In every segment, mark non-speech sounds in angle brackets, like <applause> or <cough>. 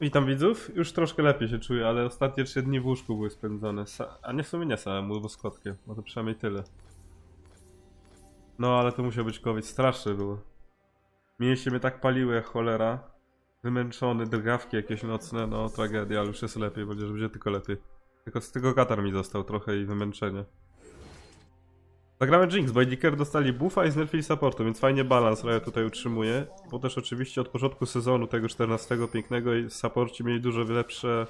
Witam widzów. Już troszkę lepiej się czuję, ale ostatnie trzy dni w łóżku były spędzone. Sa a nie w sumie nie samemu, bo z kotkiem. No to przynajmniej tyle. No ale to musiał być COVID. Straszne było. Mięśnie mnie tak paliły jak cholera. Wymęczony, drgawki jakieś nocne. No tragedia, ale już jest lepiej, będzie, że będzie tylko lepiej. Tylko z tego katar mi został trochę i wymęczenie. Zagramy Jinx, bo Ediker dostali buffa i znerfili supportu, więc fajnie balans Riot tutaj utrzymuje. Bo też oczywiście od początku sezonu tego 14 pięknego supporci mieli dużo lepsze,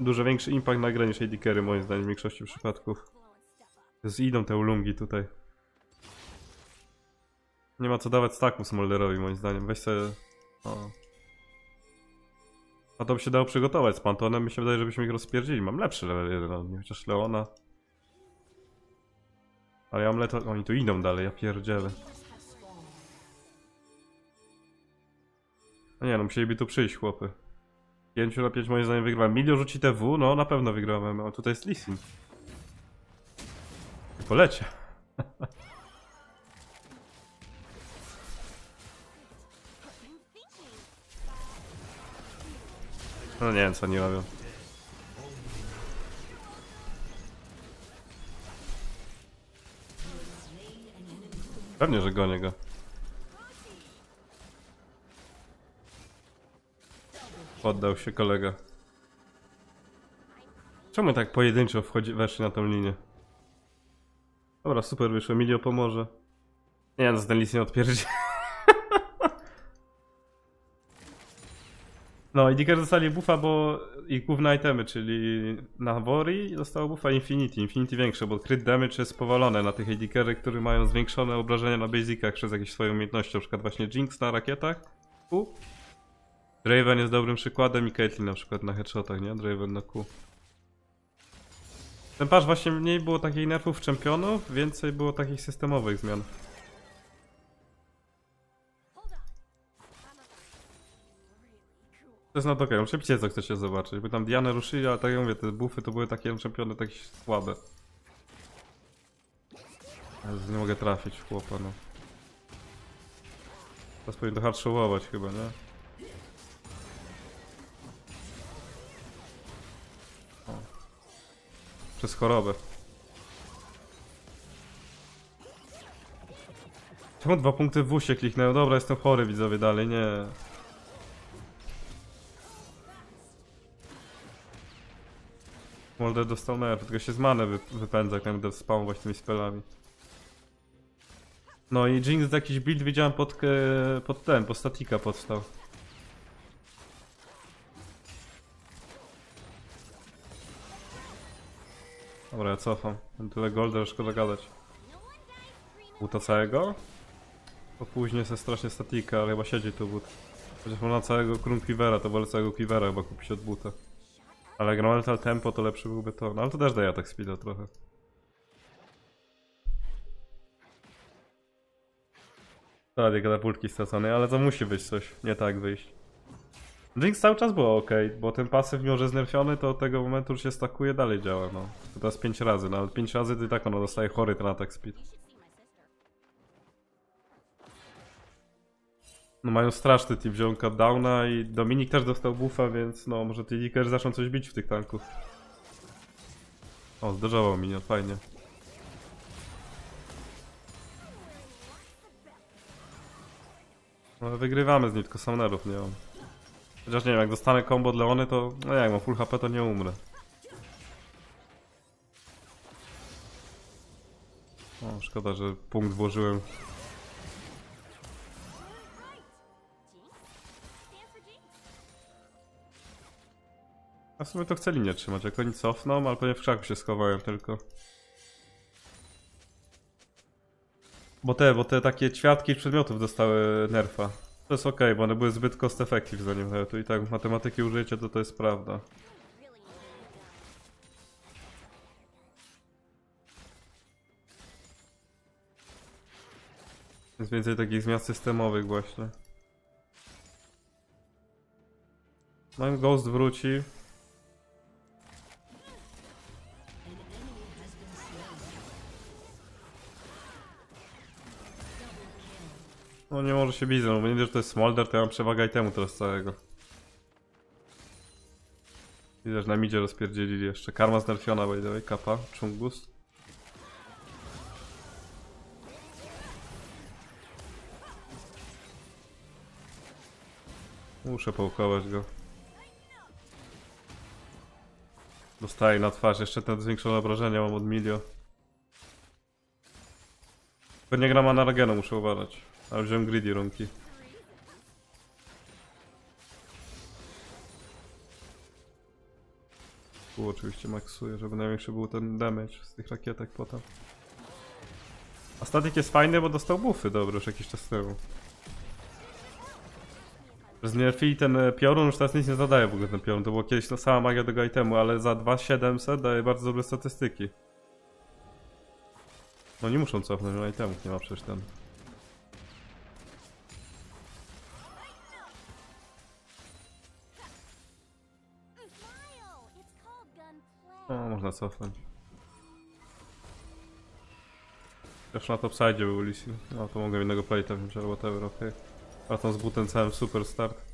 dużo większy impact na grę niż Edikery moim zdaniem w większości przypadków. Z idą te ulungi tutaj. Nie ma co dawać staku Smolderowi moim zdaniem, weź sobie... O. A to by się dało przygotować z Pantonem, mi się wydaje, żebyśmy ich rozpierdzili. Mam lepszy level 1 od nich, chociaż Leona... Ale ja mam leto... Oni tu idą dalej, ja pierdzielę. No nie no, musieliby tu przyjść chłopy. 5 na 5 moim zdaniem wygrywam. Milio rzuci TW, no na pewno wygrałem, a tutaj jest Lisin. Polecie. <laughs> No nie wiem co oni robią. Pewnie, że gonię go. Poddał się kolega. Czemu tak pojedynczo wchodzi, weszli na tą linię? Dobra, super wyszło, Emilio pomoże. Nie, no, ten list nie odpierdzi. No, i Dicker dostali buffa, bo ich główne itemy, czyli na Wori dostało buffa Infinity. Infinity większe, bo crit damage jest powalone na tych Dickery, które mają zwiększone obrażenia na basicach przez jakieś swoje umiejętności, na przykład właśnie Jinx na rakietach. Q. Draven jest dobrym przykładem i Caitlyn na przykład na headshotach, nie? Draven na Q. Ten patch właśnie mniej było takich nerfów czempionów, więcej było takich systemowych zmian. To jest na okej, muszę pisać co chcecie zobaczyć, bo tam Dianę ruszyli, ale tak jak mówię, te buffy to były takie czempiony takie słabe. Nie mogę trafić w chłopa, no. Teraz powinien to hard showować chyba, nie? O. Przez chorobę. Czemu dwa punkty w się kliknęły? Dobra, jestem chory widzowie dalej, nie. Molder dostał nerf, tylko się z manę wy, wypędza, jak będę spamować tymi spelami. No i Jinx jakiś build widziałem pod, ke- pod ten, pod statika podstał. Dobra, ja cofam. Tyle golda, szkoda gadać. Buta całego? Bo później jest strasznie statika, ale chyba siedzi tu but. Chociaż mam na całego Krum Quivera, to wolę całego Quivera chyba kupić od buta. Ale jak na Metal Tempo to lepszy byłby to. No ale to też daje atak speeda trochę. Prawie katapultki stracone, ale to musi być coś, nie tak wyjść. Jinx cały czas było ok, bo ten pasyw mimo że znerfiony, to od tego momentu już się stakuje, dalej działa, no. To teraz 5 razy, no ale 5 razy to i tak ono dostaje chory ten atak speed. No mają straszny team, wziął downa i Dominik też dostał buffa, więc no może ty Dicker zaczną coś bić w tych tanków. O, zderzało minion, fajnie. No wygrywamy z nim, tylko summonerów nie mam. Chociaż nie wiem, jak dostanę combo od Leony to... No jak mam full HP to nie umrę. O, szkoda, że punkt włożyłem. A w sumie to chcę linię trzymać, jak oni cofną, ale pewnie w krzaku się schowałem tylko. Bo te, bo te takie ćwiartki przedmiotów dostały nerfa. To jest okej, bo one były zbyt cost effective zanim tu i tak matematyki użyjecie, to to jest prawda. Jest więcej takich zmian systemowych właśnie. No i Ghost wróci. No nie może się bić, bo nie wiem, że to jest Smolder, to ja mam przewagę i temu teraz całego. Widzę, że na midzie rozpierdzielili jeszcze. Karma znerfiona, by the way, kapa, Chungus. Muszę połkować go. Dostaję na twarz, jeszcze te zwiększone obrażenia mam od Milio. Tylko nie gram Anargenu, muszę uważać. Ale wziąłem greedy runki. Tu oczywiście maksuję, żeby największy był ten damage z tych rakietek potem. A statik jest fajny, bo dostał buffy dobre już jakiś czas temu. Znerfili ten e, piorun, już teraz nic nie zadaje w ogóle ten piorun. To było kiedyś sama magia tego itemu, ale za 2700 daje bardzo dobre statystyki. No nie muszą cofnąć, no itemów nie ma przecież ten. No, można cofnąć. Też na topside był Lisi. No to mogę innego plate'a wziąć albo whatever, okej. A tam z butem całym super start.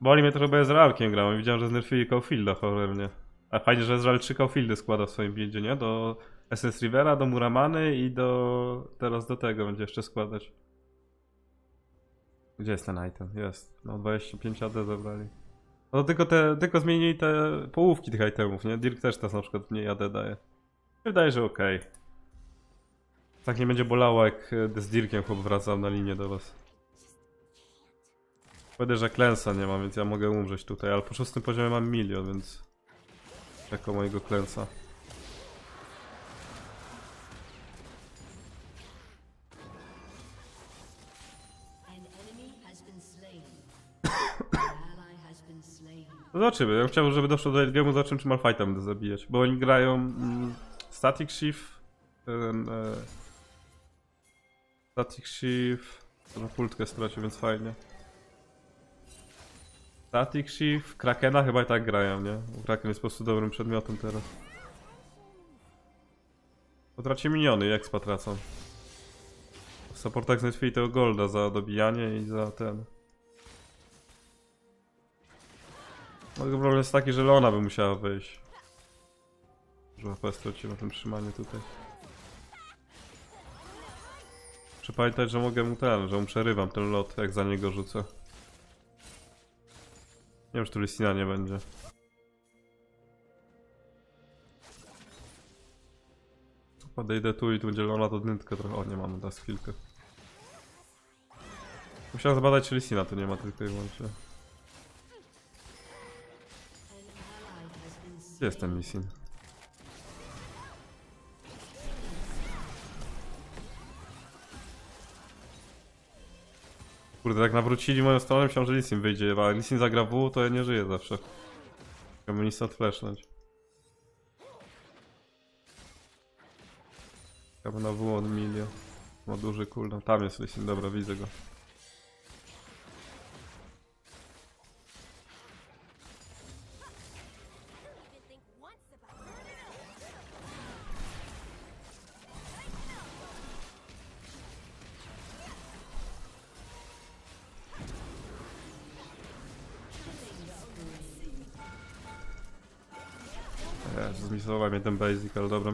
Boli mnie trochę, bo Ezrealkiem grałem. Widziałem, że znerfili Caulfielda cholernie. A fajnie, że Ezreal 3 Caulfieldy składa w swoim buildzie, nie? Do SS Rivera, do Muramany i do... Teraz do tego będzie jeszcze składać. Gdzie jest ten item? Jest. No 25 AD zabrali. No tylko te, tylko zmienili te połówki tych itemów, nie? Dirk też teraz na przykład mniej AD daje. Wydaje, że okej. Tak nie będzie bolało jak e, z Dirkiem chłop wracam na linię do was. Powiedział, że klęsa nie mam, więc ja mogę umrzeć tutaj, ale po szóstym poziomie mam milion, więc... Jako mojego klęsa. Zobaczymy, ja bym chciał, żeby doszło do late game'u, zobaczymy czy Malfighta będę zabijać. Bo oni grają mm, Static Shift, ten, e, Static Shift, na pultkę stracił, więc fajnie. Static Shift, Krakena chyba i tak grają, nie? Bo Kraken jest po prostu dobrym przedmiotem teraz. Bo traci miniony i expa tracą. W supportach znaleźli tego golda za dobijanie i za ten. No problem jest taki, że Leona by musiała wejść. Że HP straciła tym trzymaniu tutaj. Muszę pamiętać, że mogę mu ten, że mu przerywam ten lot, jak za niego rzucę. Nie wiem, czy tu Lysina nie będzie. Podejdę tu i tu będzie Leona, to dyntka trochę. O, nie mamy teraz chwilkę. Musiałem zbadać, czy Lysina tu nie ma tylko i wyłącznie. Gdzie jest ten Lisin? Kurde, tak nawrócili moją stronę, myślałem, że Lisin wyjdzie, a Lisin zagra W, to ja nie żyję zawsze. Chciałbym nic odflashnąć. Chciałbym na W od Milio. Ma duży cooldown. Tam jest Lisin, dobra, widzę go.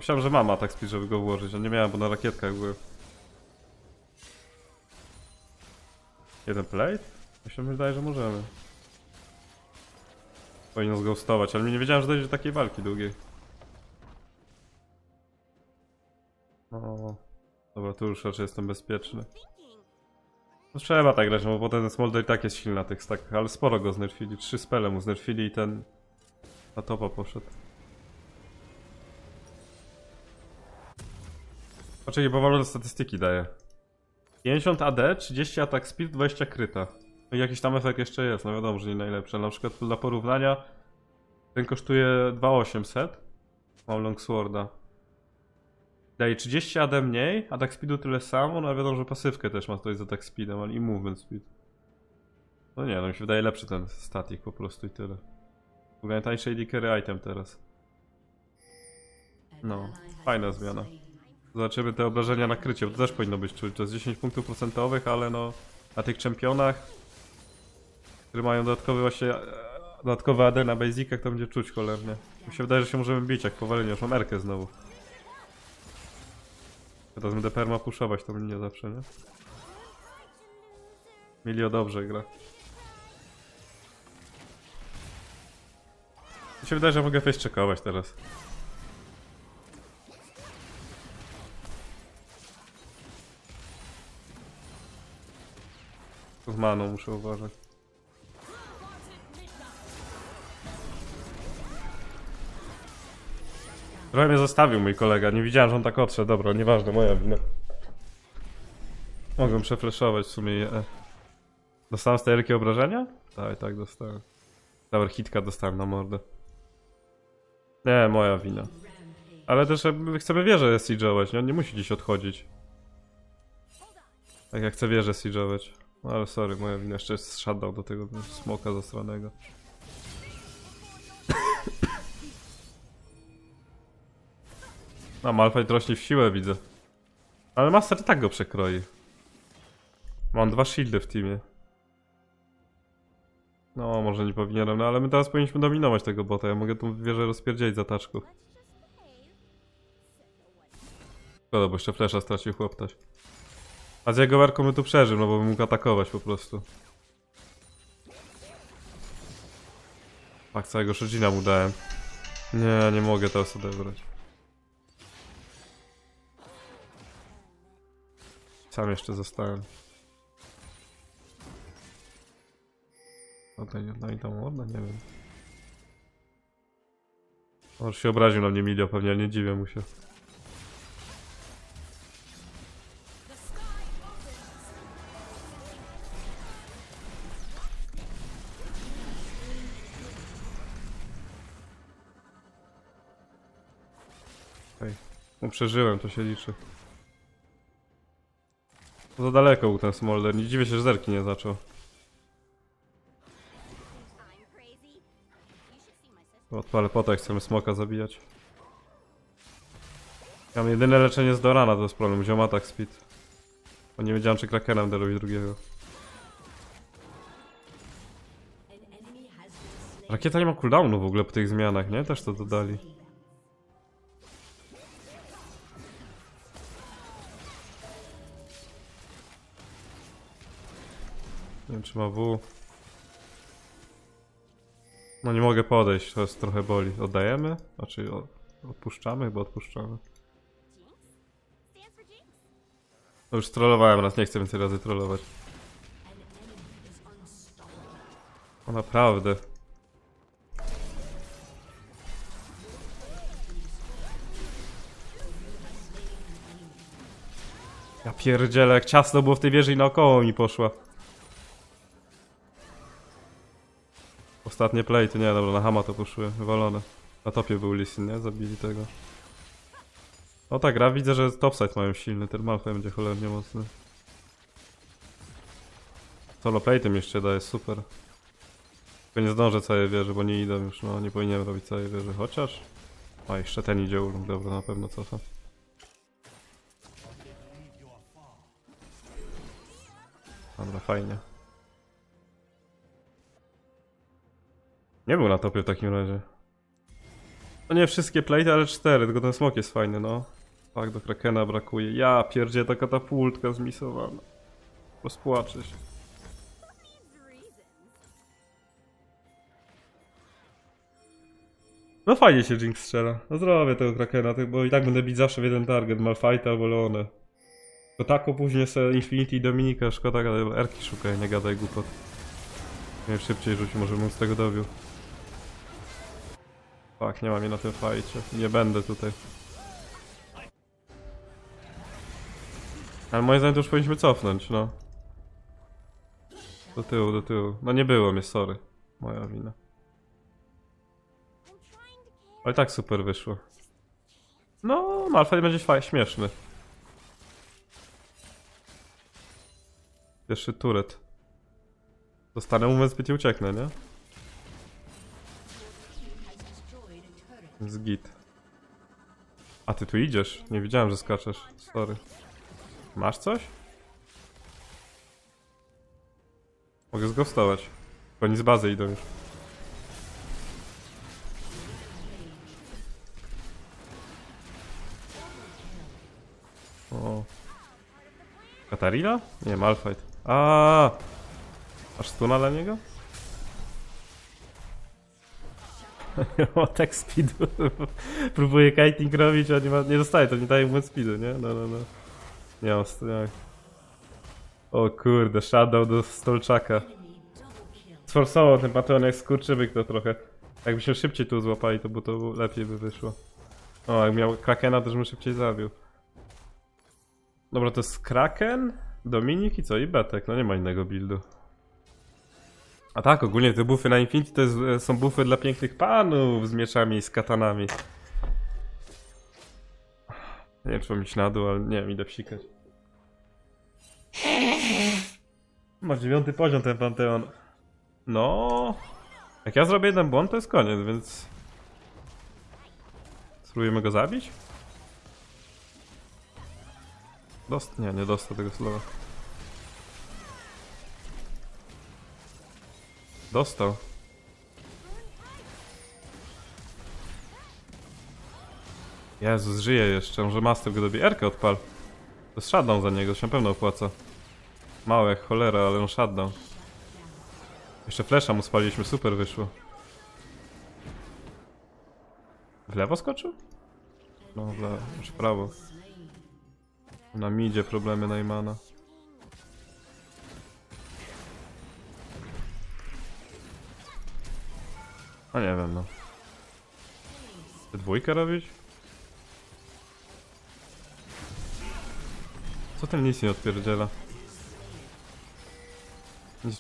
Myślałem, że mam atak speed, żeby go włożyć, a nie miałem, bo na rakietkach były. Jeden plate? Ja się wydaje, że możemy. Powinien zghostować, ale nie wiedziałem, że dojdzie do takiej walki długiej. O, dobra, tu już raczej jestem bezpieczny. No trzeba tak grać, no bo ten Smolder i tak jest silny na tych stakach, ale sporo go znerfili. Trzy spele mu znerfili i ten na topa poszedł. Patrzcie, powolne statystyki daje. 50 AD, 30 atak speed, 20 kryta. No i jakiś tam efekt jeszcze jest, no wiadomo, że nie najlepszy. Na przykład dla porównania ten kosztuje 2800. Mam longsworda. Daje 30 AD mniej, atak speedu tyle samo, no a wiadomo, że pasywkę też ma tutaj z atak speedem, ale i movement speed. No nie, no mi się wydaje lepszy ten static po prostu i tyle. Tańszy AD carry item teraz. No, fajna zmiana. Zobaczymy te obrażenia na bo to też powinno być czuć. To jest 10 punktów procentowych, ale no na tych czempionach które mają dodatkowy właśnie, dodatkowe AD na basicach, to będzie czuć cholernie. Mi się wydaje, że się możemy bić jak powalenie, już mam Erkę znowu. Teraz będę perma puszować tą linię zawsze, nie? Milio dobrze gra. Mi się wydaje, że mogę face checkować teraz. Z maną muszę uważać. Trochę mnie zostawił mój kolega, nie widziałem, że on tak odszedł. Dobra, nieważne, moja wina. Mogłem przefleszować w sumie je. Dostałem Erki obrażenia? Tak, tak, dostałem. Tower hitka dostałem na mordę. Nie, moja wina. Ale też jakby chcemy wieżę siege'ować, nie? On nie musi gdzieś odchodzić. Tak jak chcę wieżę siege'ować. No ale sorry, moja wina. Jeszcze shutdown do tego smoka zastranego. A <coughs> Malphite rośnie w siłę, widzę. Ale Master tak go przekroi. Mam dwa shieldy w teamie. No, może nie powinienem, no ale my teraz powinniśmy dominować tego bota. Ja mogę tą wieżę rozpierdzieć za taczków. Szkoda, bo jeszcze flesza stracił chłoptaś. A z jego werką my tu przeżył, no bo bym mógł atakować po prostu. Tak, całego Shojina mu dałem. Nie, nie mogę teraz odebrać. Sam jeszcze zostałem. No to nie, no i tam ładna, nie wiem. Może się obraził na mnie Milio, pewnie nie dziwię mu się. Przeżyłem, to się liczy. Za daleko był ten Smolder, nie dziwię się, że zerki nie zaczął. Odpalę po to, jak chcemy smoka zabijać. Ja mam jedyne leczenie z Dorana, to jest problem, wziął atak speed. Bo nie wiedziałem, czy Krakenem robić drugiego. Rakieta nie ma cooldownu w ogóle po tych zmianach, nie? Też to dodali. Nie wiem, czy ma W. No nie mogę podejść, to jest trochę boli. Oddajemy? Znaczy odpuszczamy? Chyba odpuszczamy. No już trollowałem raz, nie chcę więcej razy trollować. O naprawdę. Ja pierdzielę, jak ciasno było w tej wieży i naokoło mi poszła. Ostatnie play, to nie, dobra, na hama to poszły, wywalone. Na topie był Lisin, nie? Zabili tego. No tak, gra, widzę, że topside mają silny, ten Malphite będzie cholernie mocny. Solo play tym jeszcze daje, super. Tylko nie zdążę całej wieży, bo nie idę już, no nie powinienem robić całej wieży, chociaż... A jeszcze ten idzie ulung, dobra, na pewno cofam. Dobra, fajnie. Nie był na topie w takim razie. No nie wszystkie plate, ale cztery, tylko ten smok jest fajny, no. Tak, do Krakena brakuje. Ja pierdzie, ta katapultka zmisowana. Rozpłaczę się. No fajnie się Jinx strzela. No zrobię tego Krakena, tak- bo i tak będę bić zawsze w jeden target, Malfighta albo Leone. To tako później se Infinity i Dominika, szkoda, ale Erki szukaj, nie gadaj głupot. Nie szybciej rzuci, może bym z tego dobił. Tak, nie mam jej na tym fajcie. Nie będę tutaj. Ale moim zdaniem to już powinniśmy cofnąć, no. Do tyłu, do tyłu. No nie było mnie, sorry. Moja wina. Ale tak super wyszło. No, Malphite będzie faj, śmieszny. Pierwszy turet. Dostanę moment zbyt i ucieknę, nie? Z git. A ty tu idziesz? Nie widziałem, że skaczesz. Sorry. Masz coś? Mogę zgostować. Oni z bazy idą już. O. Katarina? Nie, Malfight. A, Aż stuna dla niego? <laughs> o, tak speedu. Próbuję kiting robić, a nie, ma, nie dostaje, to nie daje mu speedu, nie? No, no, no. Nie mam jak. O kurde, shadow do stolczaka. Sforsował ten patrol jak skurczybyk to trochę. Jakbyśmy szybciej tu złapali, to by to lepiej by wyszło. O, jak miał Krakena, to żebym szybciej zabił. Dobra, to jest Kraken, Dominik i co? I Betek, no nie ma innego buildu. A tak, ogólnie te buffy na Infinity to jest, są buffy dla pięknych panów z mieczami i z katanami. Nie wiem, czy iść na dół, ale nie wiem, idę psikać. Ma dziewiąty poziom ten Panteon. No. Jak ja zrobię jeden błąd, to jest koniec, więc. Spróbujemy go zabić? Dost... Nie, nie dostał tego słowa. Dostał. Jezus, żyje jeszcze, może master go dobije. Erkę odpal. To jest shutdown za niego, się na pewno opłaca. Małe jak cholera, ale on shutdown. Jeszcze flesza mu spaliliśmy, super wyszło. W lewo skoczył? No, w lewo, już w prawo. Na midzie problemy Najmana. A nie wiem, no. Ty dwójkę robić? Co ten nic nie odpierdziela?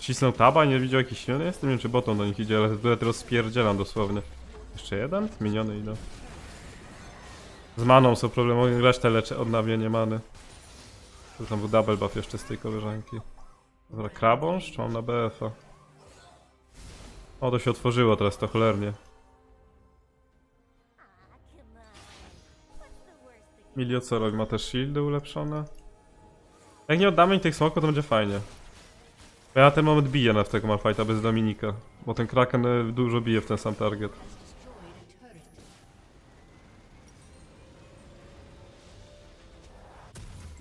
Cisnął taba, nie widział jakiś śniony jestem? Nie wiem czy botą do nich idzie, ale tutaj teraz spierdzielam dosłownie. Jeszcze jeden? Miniony idą. Z maną są problemy, resztę leczy odnawianie many. To tam był double buff jeszcze z tej koleżanki. Dobra, krabąż? Czy mam na BF-a? O, to się otworzyło teraz, to cholernie. Come on. What's the worst that can Milio co robi? Ma też shieldy ulepszone? Jak nie oddamy im tych smoków, to będzie fajnie. Bo ja ten moment biję na tego Malfighta bez Dominika. Bo ten Kraken y, dużo bije w ten sam target.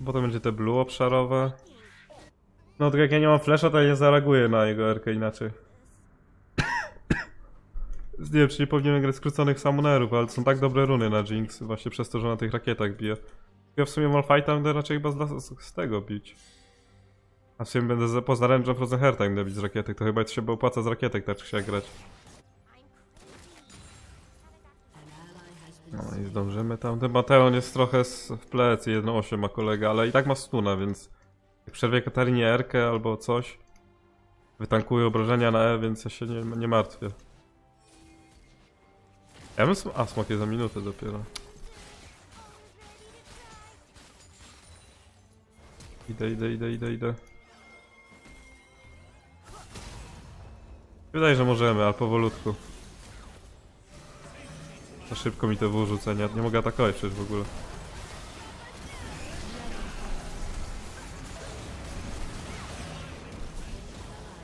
Potem będzie te blue obszarowe. No tak jak ja nie mam flasha, to ja nie zareaguję na jego RK inaczej. Nie wiem, czy nie powinienem grać skróconych summonerów, ale są tak dobre runy na Jinx, właśnie przez to, że na tych rakietach bije. Ja w sumie Malfighta będę raczej chyba z, z, tego bić. A w sumie będę za, poza Range'em Frozen Hearta będę bić z rakietek, to chyba się opłaca z rakietek tak siak grać. No i zdążymy tam. Ten Mateon jest trochę z, w plecy, 1.8 ma kolega, ale i tak ma stuna, więc jak przerwie Katarinie Erkę albo coś, wytankuje obrażenia na E, więc ja się nie, nie martwię. Ja bym sm- A, smok jest za minutę dopiero. Idę, idę, idę, idę, idę. Wydaje, że możemy, ale powolutku. Za szybko mi to w rzucenia. Nie mogę atakować przecież w ogóle.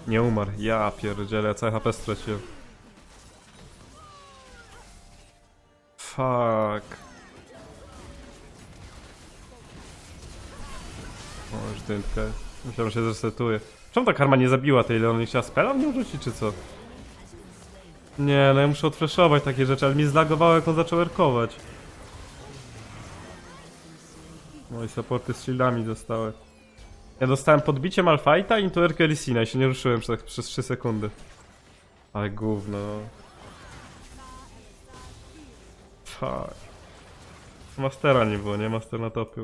Nie umarł. Ja pierdzielę, całe HP straciłem. Fuck. O, już dętkę. Myślałem, że się zresetuje. Czemu ta karma nie zabiła tej Leony? Chciała spela w rzucić, czy co? Nie, no ja muszę odfreszować takie rzeczy, ale mi zlagowało jak on zaczął erkować. No i supporty z shieldami zostały. Ja dostałem podbicie Malfighta i tu erkę Lissina i się nie ruszyłem przez, przez 3 sekundy. Ale gówno. Fuck. Mastera nie było, nie? Master na topie.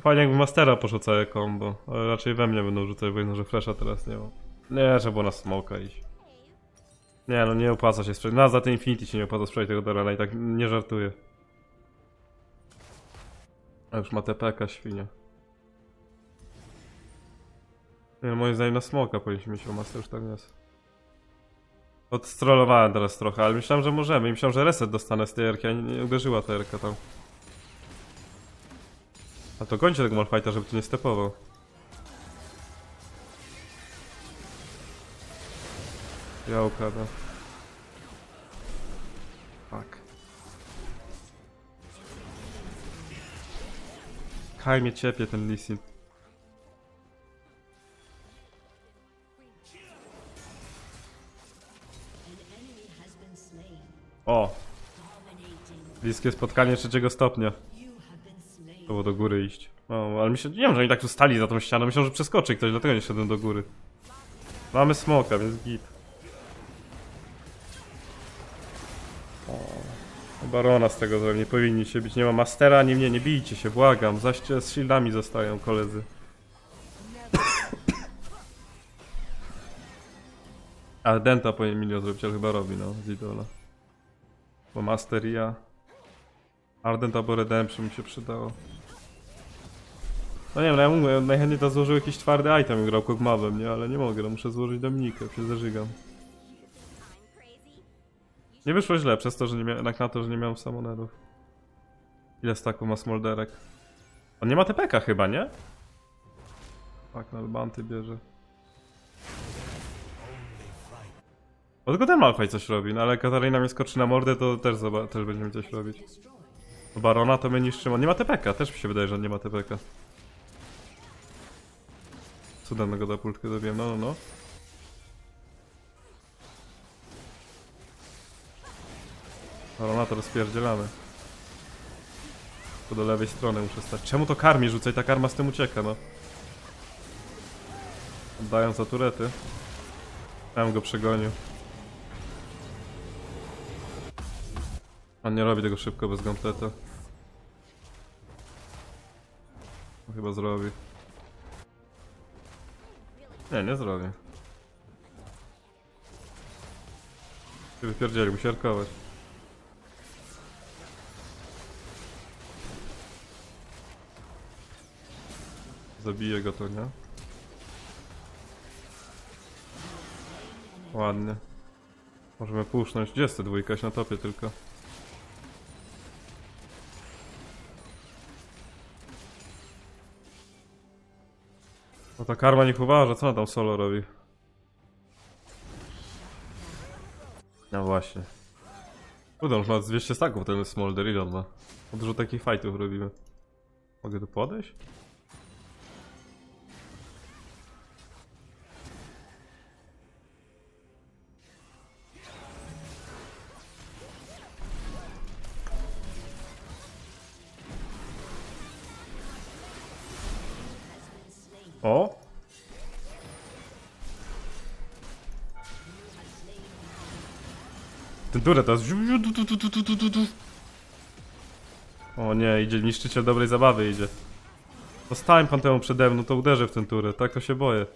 Fajnie jakby Mastera poszło całe combo, ale raczej we mnie będą rzucać, bo jedno, że Flasha teraz nie ma. Nie, trzeba było na smoka iść. Nie no, nie opłaca się sprzedać. No, za ten Infinity się nie opłaca sprzedać tego Dorana i tak nie żartuję. A już ma TPK świnia. Nie no, moim zdaniem na smoka powinniśmy mieć, bo Master już nie jest. Odstrollowałem teraz trochę, ale myślałem, że możemy. I myślałem, że reset dostanę z tej erki, a nie, uderzyła ta erka tam. A to kończę tego Malfighta, żeby tu nie stepował. Ja ukradam. Tak. Kaj mnie ciepie ten. An Bliskie spotkanie trzeciego stopnia. To było do góry iść. No, ale się, nie wiem, że oni tak tu stali za tą ścianą. Myślałem, że przeskoczy ktoś, dlatego nie szedłem do góry. Mamy smoka, więc git. O, Barona z tego zrobił, nie powinni się bić. Nie ma mastera, ani mnie, nie bijcie się, błagam. Zaście z shieldami zostają koledzy. <coughs> Ale Denta powinien milion zrobić, ale chyba robi, no, z idola. Bo Master i ja. Ardent albo Redemption mi się przydało. No nie wiem, no ja najchętniej to złożył jakiś twardy item i grał Kogmawem, nie? Ale nie mogę, no muszę złożyć Dominikę, się zażygam. Nie wyszło źle, przez to, że nie miałem, jednak na to, że nie miałem samonerów. Ile staków ma Smolderek? On nie ma TPK chyba, nie? Tak, na Albanty bierze. Bo tylko ten Malfaj coś robi, no ale Katarina mnie skoczy na mordę, to też, też będziemy coś robić. Barona to my niszczymy. Nie ma TPK, też mi się wydaje, że nie ma TPK. Cudem go pultkę dobiłem, no no no. Barona to rozpierdzielamy. Tu do lewej strony muszę stać. Czemu to karmi rzucaj? Ta karma z tym ucieka, no. Oddają za turety. Bym go przegonił. On nie robi tego szybko bez. No Chyba zrobi. Nie, nie zrobi. Się wypierdzieli, musi arkować. Zabije go to, nie? Ładnie. Możemy pusznąć. Gdzie jest ta dwójka? Jest na topie tylko. No ta karma niech uważa, co ona tam solo robi? No właśnie. Kurde, już ma z 200 staków ten Smolder, ile on ma? Dużo takich fightów robimy. Mogę tu podejść? Ten turę teraz. O nie, idzie niszczyciel dobrej zabawy idzie. Dostałem Panteon przede mną, to uderzę w ten turę, tak to się boję.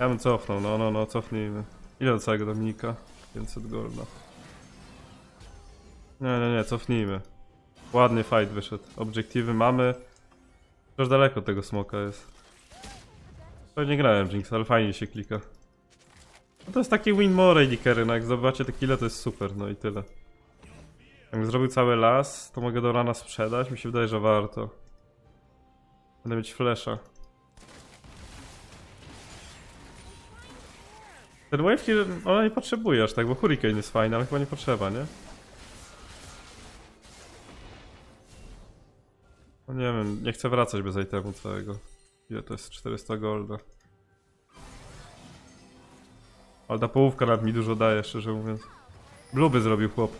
Ja bym cofnął, no no no, cofnijmy. Ile do całego Dominika? 500 golda. Nie, nie, nie, cofnijmy. Ładny fight wyszedł. Obiektywy mamy. Już daleko tego smoka jest. Pewnie grałem Jinx, ale fajnie się klika. No to jest taki win more carry, no jak zobaczycie te kile to jest super, no i tyle. Jakbym zrobił cały las, to mogę do rana sprzedać, mi się wydaje, że warto. Będę mieć flesza. Ten wave ona nie potrzebuje aż tak, bo hurricane jest fajny, ale chyba nie potrzeba, nie? No nie wiem, nie chcę wracać bez itemu całego. Ile to jest? 400 golda. Ale ta połówka nad mi dużo daje, szczerze mówiąc. Bluby zrobił chłop.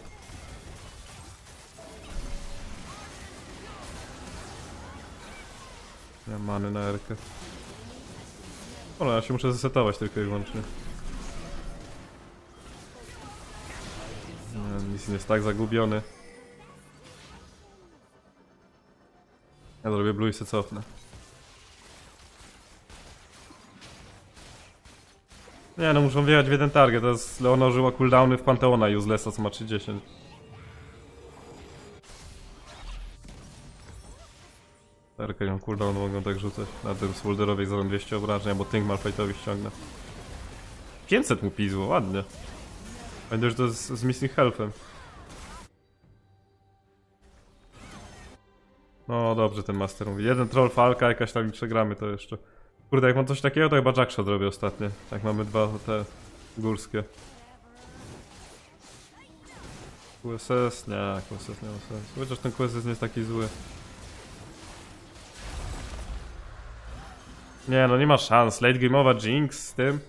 Nie mam many na erkę. Ale ja się muszę zesetować tylko i wyłącznie. Nie, Nic jest tak zagubiony. Ja zrobię blue i se cofnę. Nie no, muszą wjechać w jeden target. Teraz Leona użyła cooldowny w Panteona uselessa, co ma 30. Tarkę ją cooldown mogą tak rzucać. Na tym Smolderowej za 200 obrażeń, bo Tink Malfightowi ściągnę. 500 mu pizło, ładnie. Będę, że to z, z Missing Healthem. No dobrze ten master mówi. Jeden troll falka, jakaś tam i przegramy to jeszcze. Kurde, jak mam coś takiego, to chyba Jackshot zrobię ostatnio. Tak mamy dwa te górskie. QSS? Nie, QSS nie ma sensu. Chociaż ten QSS nie jest taki zły. Nie, no nie ma szans. Late game'owa Jinx z tym.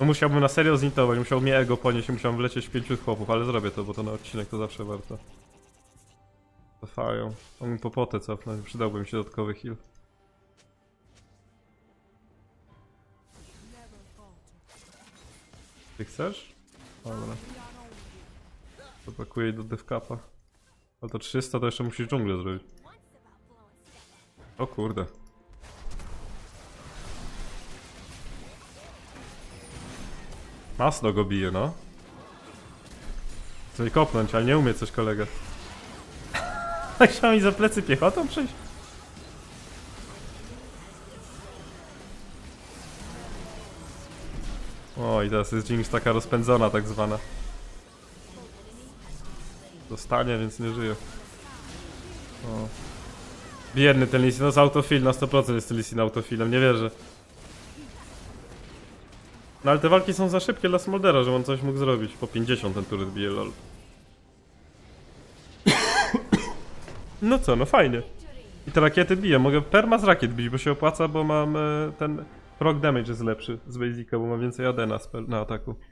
No musiałbym na serio zintować, musiał mnie ego ponieść i musiałbym wlecieć w pięciu chłopów, ale zrobię to, bo to na odcinek to zawsze warto. Cofają. On mi po potę cofnąć, przydałby mi się dodatkowy heal. Ty chcesz? Dobra. To pakuję do devcapa. Ale to 300 to jeszcze musisz dżunglę zrobić. O kurde. Masno go bije, no. Chcę mi kopnąć, ale nie umie coś kolega. <laughs> Chciał mi za plecy piechotą przyjść? I teraz jest Jinx taka rozpędzona, tak zwana. Dostanie, więc nie żyje. O. Biedny ten Lissin, no z autofil, na 100% jest ten Lissin autofilem, nie wierzę. No ale te walki są za szybkie dla Smoldera, że on coś mógł zrobić. Po 50 ten turret bije, lol. No co, no fajnie. I te rakiety biję, mogę perma z rakiet bić, bo się opłaca, bo mam e, ten... Proc damage jest lepszy z Basica, bo mam więcej AD na, spell, na ataku.